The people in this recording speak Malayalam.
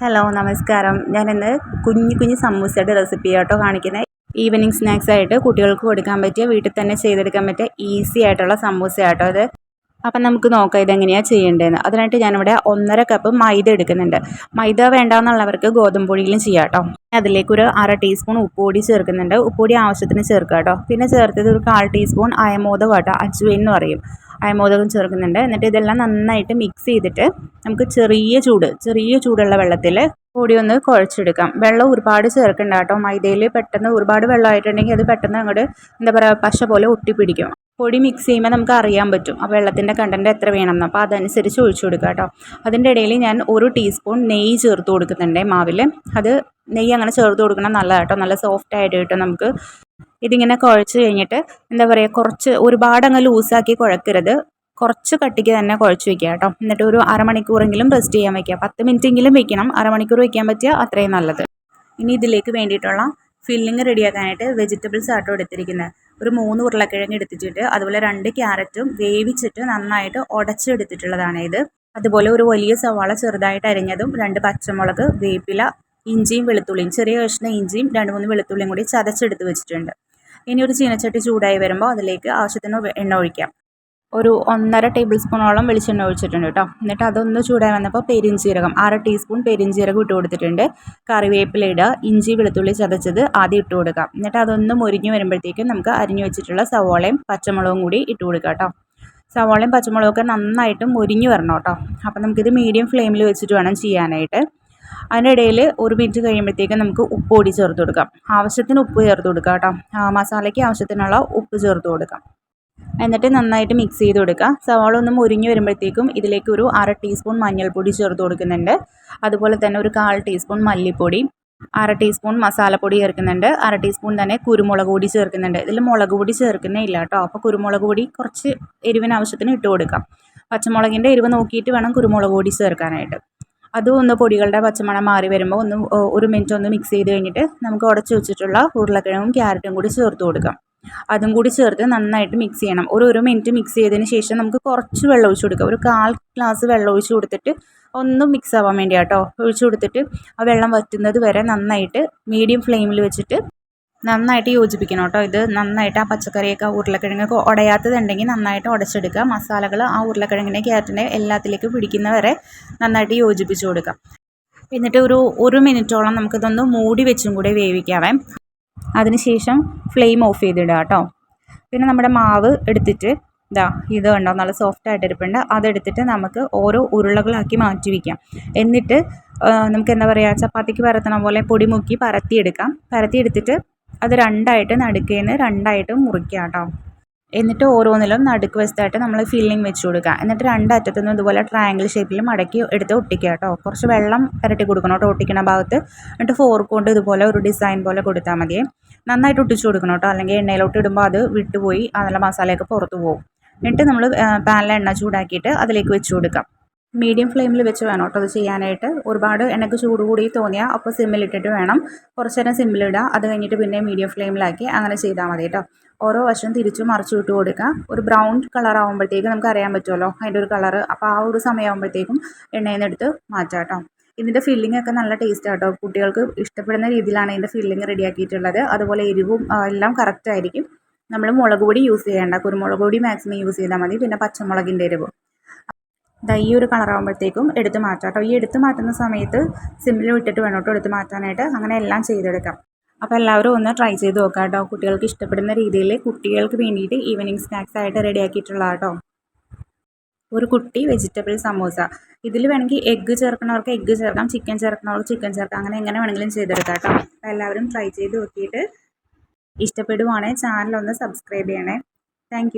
ഹലോ നമസ്കാരം. ഞാനിന്ന് കുഞ്ഞു കുഞ്ഞു സമൂസയുടെ റെസിപ്പി ആട്ടോ കാണിക്കുന്നത് ഈവനിങ് സ്നാക്സ് ആയിട്ട് കുട്ടികൾക്ക് കൊടുക്കാൻ പറ്റിയ വീട്ടിൽ തന്നെ ചെയ്തെടുക്കാൻ പറ്റിയ ഈസി ആയിട്ടുള്ള സമൂസ ആട്ടോ അത് അപ്പം നമുക്ക് നോക്കാം ഇതെങ്ങനെയാണ് ചെയ്യേണ്ടതെന്ന്. അതിനായിട്ട് ഞാനിവിടെ ഒന്നര കപ്പ് മൈദ എടുക്കുന്നുണ്ട്. മൈദ വേണ്ടാന്നുള്ളവർക്ക് ഗോതമ്പ് പൊടിയിലും ചെയ്യാം കേട്ടോ അതിലേക്ക് ഒരു അര ടീസ്പൂൺ ഉപ്പുപൊടി ചേർക്കുന്നുണ്ട്. ഉപ്പുപൊടി ആവശ്യത്തിന് ചേർക്കുക കേട്ടോ പിന്നെ ചേർത്തത് ഒരു കാൽ ടീസ്പൂൺ അയമോദകം കേട്ടോ എന്ന് പറയും. അയമോദകം ചേർക്കുന്നുണ്ട്. എന്നിട്ട് ഇതെല്ലാം നന്നായിട്ട് മിക്സ് ചെയ്തിട്ട് നമുക്ക് ചെറിയ ചൂട് ചെറിയ ചൂടുള്ള വെള്ളത്തിൽ കൂടി ഒന്ന് കുഴച്ചെടുക്കാം. വെള്ളം ഒരുപാട് ചേർക്കണ്ട കേട്ടോ. മൈദയിൽ പെട്ടെന്ന് ഒരുപാട് വെള്ളമായിട്ടുണ്ടെങ്കിൽ അത് പെട്ടെന്ന് അങ്ങോട്ട് എന്താ പറയുക പശ പോലെ ഒട്ടിപ്പിടിക്കും. പൊടി മിക്സ് ചെയ്യുമ്പോൾ നമുക്ക് അറിയാൻ പറ്റും ആ വെള്ളത്തിന്റെ കണ്ടന്റ് എത്ര വേണമെന്ന്. അപ്പോൾ അതനുസരിച്ച് ഒഴിച്ചു കൊടുക്കുക കേട്ടോ. അതിന്റെ ഇടയിൽ ഞാൻ ഒരു ടീസ്പൂൺ നെയ്യ് ചേർത്ത് കൊടുക്കുന്നുണ്ട് മാവിൽ. അത് നെയ്യ് അങ്ങനെ ചേർത്ത് കൊടുക്കണം നല്ലതാട്ടോ നല്ല സോഫ്റ്റ് ആയിട്ട് കിട്ടും നമുക്ക്. ഇതിങ്ങനെ കുഴച്ച് കഴിഞ്ഞിട്ട് എന്താ പറയുക കുറച്ച് ഒരുപാട് അങ്ങ് ലൂസാക്കി കുഴക്കരുത്. കുറച്ച് കട്ടിക്ക് തന്നെ കുഴച്ച് വെക്കുക കേട്ടോ. എന്നിട്ട് ഒരു അരമണിക്കൂറെങ്കിലും റെസ്റ്റ് ചെയ്യാൻ വയ്ക്കുക പത്ത് മിനിറ്റെങ്കിലും വെക്കണം. അരമണിക്കൂർ വയ്ക്കാൻ പറ്റിയാൽ അത്രയും നല്ലത്. ഇനി ഇതിലേക്ക് വേണ്ടിയിട്ടുള്ള ഫില്ലിങ് റെഡിയാക്കാനായിട്ട് വെജിറ്റബിൾസ് ആട്ടോ എടുത്തിരിക്കുന്നത് ഒരു മൂന്ന് ഉരുളക്കിഴങ്ങ് എടുത്തിട്ട് അതുപോലെ രണ്ട് ക്യാരറ്റും വേവിച്ചിട്ട് നന്നായിട്ട് ഉടച്ചെടുത്തിട്ടുള്ളതാണ് ഇത്. അതുപോലെ ഒരു വലിയ സവാള ചെറുതായിട്ട് അരിഞ്ഞതും രണ്ട് പച്ചമുളക് വേപ്പില ഇഞ്ചിയും വെളുത്തുള്ളിയും ചെറിയ കഷ്ണം ഇഞ്ചിയും രണ്ട് മൂന്ന് വെളുത്തുള്ളിയും കൂടി ചതച്ചെടുത്ത് വെച്ചിട്ടുണ്ട്. ഇനി ഒരു ചീനച്ചട്ടി ചൂടായി വരുമ്പോൾ അതിലേക്ക് ആവശ്യത്തിന് എണ്ണ ഒഴിക്കാം. ഒരു ഒന്നര ടേബിൾ സ്പൂണോളം വെളിച്ചെണ്ണ ഒഴിച്ചിട്ടുണ്ട് കേട്ടോ. എന്നിട്ട് അതൊന്ന് ചൂടായി വന്നപ്പോൾ പെരിഞ്ചീരകം അര ടീസ്പൂൺ പെരിഞ്ചീരകം ഇട്ട് കൊടുത്തിട്ടുണ്ട്. കറിവേപ്പില ഇടുക ഇഞ്ചി വെളുത്തുള്ളി ചതച്ചത് ആദ്യം ഇട്ട് കൊടുക്കാം. എന്നിട്ട് അതൊന്ന് മുരിഞ്ഞ് വരുമ്പോഴത്തേക്കും നമുക്ക് അരിഞ്ഞു വെച്ചിട്ടുള്ള സവോളയും പച്ചമുളകും കൂടി ഇട്ട് കൊടുക്കാം കേട്ടോ. സവോളയും പച്ചമുളകും ഒക്കെ നന്നായിട്ട് മുരിഞ്ഞ് വരണം കേട്ടോ. അപ്പോൾ നമുക്കിത് മീഡിയം ഫ്ലെയിമിൽ വെച്ചിട്ട് വേണം ചെയ്യാനായിട്ട്. അതിനിടയിൽ ഒരു മിനിറ്റ് കഴിയുമ്പോഴത്തേക്കും നമുക്ക് ഉപ്പ് പൊടി ചേർത്ത് കൊടുക്കാം. ആവശ്യത്തിന് ഉപ്പ് ചേർത്ത് കൊടുക്കാം കേട്ടോ. മസാലയ്ക്ക് ആവശ്യത്തിനുള്ള ഉപ്പ് ചേർത്ത് കൊടുക്കാം. എന്നിട്ട് നന്നായിട്ട് മിക്സ് ചെയ്ത് കൊടുക്കുക. സവാള ഒന്ന് മുരിഞ്ഞ് വരുമ്പോഴത്തേക്കും ഇതിലേക്ക് ഒരു അര ടീസ്പൂൺ മഞ്ഞൾപ്പൊടി ചേർത്ത് കൊടുക്കുന്നുണ്ട്. അതുപോലെ തന്നെ ഒരു കാൽ ടീസ്പൂൺ മല്ലിപ്പൊടി അര ടീസ്പൂൺ മസാലപ്പൊടി ചേർക്കുന്നുണ്ട്. അര ടീസ്പൂൺ തന്നെ കുരുമുളക് പൊടി ചേർക്കുന്നുണ്ട്. ഇതിൽ മുളക് പൊടി ചേർക്കുന്നേ ഇല്ല കേട്ടോ. അപ്പോൾ കുരുമുളക് പൊടി കുറച്ച് എരിവിന് ആവശ്യത്തിന് ഇട്ട് കൊടുക്കാം. പച്ചമുളകിന്റെ എരിവ് നോക്കിയിട്ട് വേണം കുരുമുളക് പൊടി ചേർക്കാനായിട്ട്. അതും ഒന്ന് പൊടികളുടെ പച്ചമണം മാറി വരുമ്പോൾ ഒന്ന് ഒരു മിനിറ്റ് ഒന്ന് മിക്സ് ചെയ്ത് കഴിഞ്ഞിട്ട് നമുക്ക് ഉടച്ച് വെച്ചിട്ടുള്ള ഉരുളക്കിഴങ്ങും ക്യാരറ്റും കൂടി ചേർത്ത് കൊടുക്കാം. അതും കൂടി ചേർത്ത് നന്നായിട്ട് മിക്സ് ചെയ്യണം. ഒരു ഒരു മിനിറ്റ് മിക്സ് ചെയ്തതിന് ശേഷം നമുക്ക് കുറച്ച് വെള്ളം ഒഴിച്ച് കൊടുക്കാം. ഒരു കാൽ ഗ്ലാസ് വെള്ളം ഒഴിച്ച് കൊടുത്തിട്ട് ഒന്ന് മിക്സ് ആവാൻ വേണ്ടി കേട്ടോ ഒഴിച്ച് കൊടുത്തിട്ട് ആ വെള്ളം വറ്റുന്നത് വരെ നന്നായിട്ട് മീഡിയം ഫ്ലെയിമിൽ വെച്ചിട്ട് നന്നായിട്ട് യോജിപ്പിക്കണം കേട്ടോ ഇത്. നന്നായിട്ട് ആ പച്ചക്കറിയൊക്കെ ഉരുളക്കിഴങ്ങൊക്കെ ഉടയാത്തതുണ്ടെങ്കിൽ നന്നായിട്ട് ഉടച്ചെടുക്കുക. മസാലകൾ ആ ഉരുളക്കിഴങ്ങിന്റെ ക്യാരറ്റിന്റെ എല്ലാത്തിലേക്കും പിടിക്കുന്നവരെ നന്നായിട്ട് യോജിപ്പിച്ച് കൊടുക്കാം എന്നിട്ട് ഒരു ഒരു മിനിറ്റോളം നമുക്കിതൊന്ന് മൂടി വെച്ചും കൂടെ വേവിക്കാവേ. അതിനുശേഷം ഫ്ലെയിം ഓഫ് ചെയ്തിടുക കേട്ടോ. പിന്നെ നമ്മുടെ മാവ് എടുത്തിട്ട് ഇതാ ഇത് കണ്ടോ നല്ല സോഫ്റ്റ് ആയിട്ട് ഇരിപ്പുണ്ട്. അതെടുത്തിട്ട് നമുക്ക് ഓരോ ഉരുളകളാക്കി മാറ്റി വയ്ക്കാം എന്നിട്ട് നമുക്ക് എന്താ പറയുക ചപ്പാത്തിക്ക് പരത്തണ പോലെ പൊടി മുക്കി പരത്തിയെടുക്കാം. പരത്തിയെടുത്തിട്ട് അത് രണ്ടായിട്ട് നടുക്കേന്ന് രണ്ടായിട്ട് മുറിക്കുക കേട്ടോ എന്നിട്ട് ഓരോന്നിലും നടുക്ക് വശത്തായിട്ട് നമ്മൾ ഫില്ലിംഗ് വെച്ച് കൊടുക്കുക. എന്നിട്ട് രണ്ടറ്റത്തുനിന്നും ഇതുപോലെ ട്രയാങ്കിൾ ഷേപ്പിൽ മടക്കി എടുത്ത് ഒട്ടിക്കുക കേട്ടോ. കുറച്ച് വെള്ളം ഇരട്ടി കൊടുക്കണം കേട്ടോ ഒട്ടിക്കുന്ന ഭാഗത്ത്. എന്നിട്ട് ഫോർക്ക് കൊണ്ട് ഇതുപോലെ ഒരു ഡിസൈൻ പോലെ കൊടുത്താൽ മതി. നന്നായിട്ട് ഒട്ടിച്ചു കൊടുക്കണം കേട്ടോ. അല്ലെങ്കിൽ എണ്ണയിലോട്ട് ഇടുമ്പോൾ അത് വിട്ടുപോയി നല്ല മസാലയൊക്കെ പുറത്ത് പോകും. എന്നിട്ട് നമ്മൾ പാനിലെ എണ്ണ ചൂടാക്കിയിട്ട് അതിലേക്ക് വെച്ച് കൊടുക്കാം. മീഡിയം ഫ്ലെയിമിൽ വെച്ച് വേണം കേട്ടോ അത് ചെയ്യാനായിട്ട്. ഒരുപാട് എണ്ണക്ക് ചൂട് കൂടി തോന്നിയാൽ അപ്പോൾ സിമ്മിലിട്ടിട്ട് വേണം. കുറച്ച് നേരം സിമ്മിലിടുക അത് കഴിഞ്ഞിട്ട് പിന്നെ മീഡിയം ഫ്ലെയിമിലാക്കി അങ്ങനെ ചെയ്താൽ മതി കേട്ടോ. ഓരോ വശം തിരിച്ചും മറിച്ചു വിട്ട് കൊടുക്കുക. ഒരു ബ്രൗൺ കളർ ആകുമ്പോഴത്തേക്കും നമുക്ക് അറിയാൻ പറ്റുമല്ലോ അതിന്റെ ഒരു കളർ അപ്പോൾ ആ ഒരു സമയമാകുമ്പോഴത്തേക്കും എണ്ണയിൽ നിന്ന് എടുത്ത് മാറ്റാം കേട്ടോ. ഇതിന്റെ ഫില്ലിംഗ് ഒക്കെ നല്ല ടേസ്റ്റ് കേട്ടോ. കുട്ടികൾക്ക് ഇഷ്ടപ്പെടുന്ന രീതിയിലാണ് ഇതിന്റെ ഫില്ലിംഗ് റെഡിയാക്കിയിട്ടുള്ളത് അതുപോലെ എരിവും എല്ലാം കറക്റ്റ് ആയിരിക്കും. നമ്മൾ മുളക് പൊടി യൂസ് ചെയ്യേണ്ട. കുരുമുളക് പൊടി മാക്സിമം യൂസ് ചെയ്താൽ മതി. പിന്നെ പച്ചമുളകിന്റെ എരിവ്. ദാ ഈ ഒരു കളറാകുമ്പോഴത്തേക്കും എടുത്ത് മാറ്റാം കേട്ടോ. ഈ എടുത്ത് മാറ്റുന്ന സമയത്ത് സിമ്പിൾ വിട്ടിട്ട് വേണം കേട്ടോ എടുത്ത് മാറ്റാനായിട്ട്. അങ്ങനെ എല്ലാം ചെയ്തെടുക്കാം. അപ്പോൾ എല്ലാവരും ഒന്ന് ട്രൈ ചെയ്ത് നോക്കാം കേട്ടോ. കുട്ടികൾക്ക് ഇഷ്ടപ്പെടുന്ന രീതിയിൽ കുട്ടികൾക്ക് വേണ്ടിയിട്ട് ഈവനിങ് സ്നാക്സ് ആയിട്ട് റെഡിയാക്കിയിട്ടുള്ള കേട്ടോ. ഒരു കുട്ടി വെജിറ്റബിൾ സമോസ. ഇതിൽ വേണമെങ്കിൽ എഗ്ഗ് ചേർക്കുന്നവർക്ക് എഗ്ഗ് ചേർക്കാം ചിക്കൻ ചേർക്കുന്നവർക്ക് ചിക്കൻ ചേർക്കാം. അങ്ങനെ എങ്ങനെ വേണമെങ്കിലും ചെയ്തെടുക്കാം കേട്ടോ. അപ്പോൾ എല്ലാവരും ട്രൈ ചെയ്ത് നോക്കിയിട്ട് ഇഷ്ടപ്പെടുവാണെങ്കിൽ ചാനൽ ഒന്ന് സബ്സ്ക്രൈബ് ചെയ്യണേ. താങ്ക്